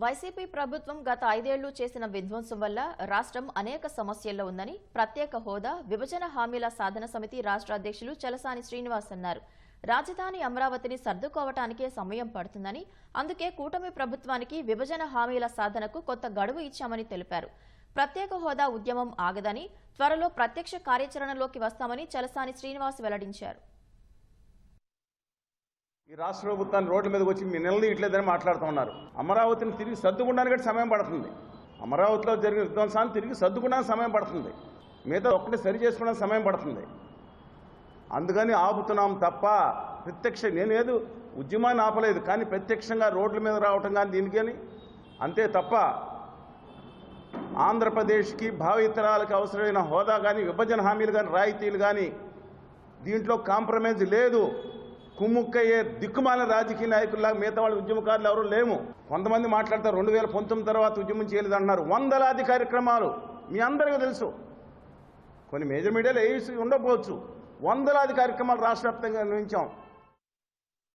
YCP ప్రభుత్వం గత ఐదేళ్ళు చేసిన విధ్వంసం వల్ల రాష్ట్రం అనేక సమస్యల్లో ఉందని ప్రత్యేక హోదా విభజన హామీల సాధన సమితి రాష్ట్ర అధ్యక్షులు చలసాని శ్రీనివాస్ అన్నారు. రాజధాని అమరావతిని సర్దుకోవటానికే సమయం పడుతుందని అందుకే కూటమి ప్రభుత్వానికి విభజన హామీల సాధనకు కొత్త గడువు ఇచ్చామని తెలిపారు. ప్రత్యేక హోదా ఉద్యమం ఆగదని త్వరలో ప్రత్యక్ష కార్యాచరణలోకి వస్తామని చలసాని శ్రీనివాస్ వెల్లడించారు. ఈ రాష్ట్ర ప్రభుత్వాన్ని రోడ్ల మీదకి వచ్చి మీ నిలదీయట్లేదని మాట్లాడుతున్నారు అమరావతిని తిరిగి సర్దుకోవడానికి కూడా సమయం పడుతుంది. అమరావతిలో జరిగిన విధ్వంసాన్ని తిరిగి సర్దుకోవడానికి సమయం పడుతుంది. మిగతా ఒక్కటి సరి చేసుకోవడానికి సమయం పడుతుంది. అందుకని ఆపుతున్నాం తప్ప ప్రత్యక్ష నేనేదు ఉద్యమాన్ని ఆపలేదు. కానీ ప్రత్యక్షంగా రోడ్ల మీద రావటం కానీ దీనికని అంతే తప్ప ఆంధ్రప్రదేశ్కి భావితరాలకు అవసరమైన హోదా కానీ విభజన హామీలు కానీ రాయితీలు కానీ దీంట్లో కాంప్రమైజ్ లేదు. కుమ్ముక్కయ్యే దిక్కుమాల రాజకీయ నాయకుల్లాగా మిగతా వాళ్ళ ఉద్యమకారులు ఎవరు లేము. కొంతమంది మాట్లాడతారు రెండు వేల పంతొమ్మిది తర్వాత ఉద్యమం చేయలేదు అంటున్నారు. వందలాది కార్యక్రమాలు. మీ అందరికీ తెలుసు. కొన్ని మేజర్ మీడియాలో ఏ ఉండకపోవచ్చు వందలాది కార్యక్రమాలు రాష్ట్ర వ్యాప్తంగా నిర్వహించాం.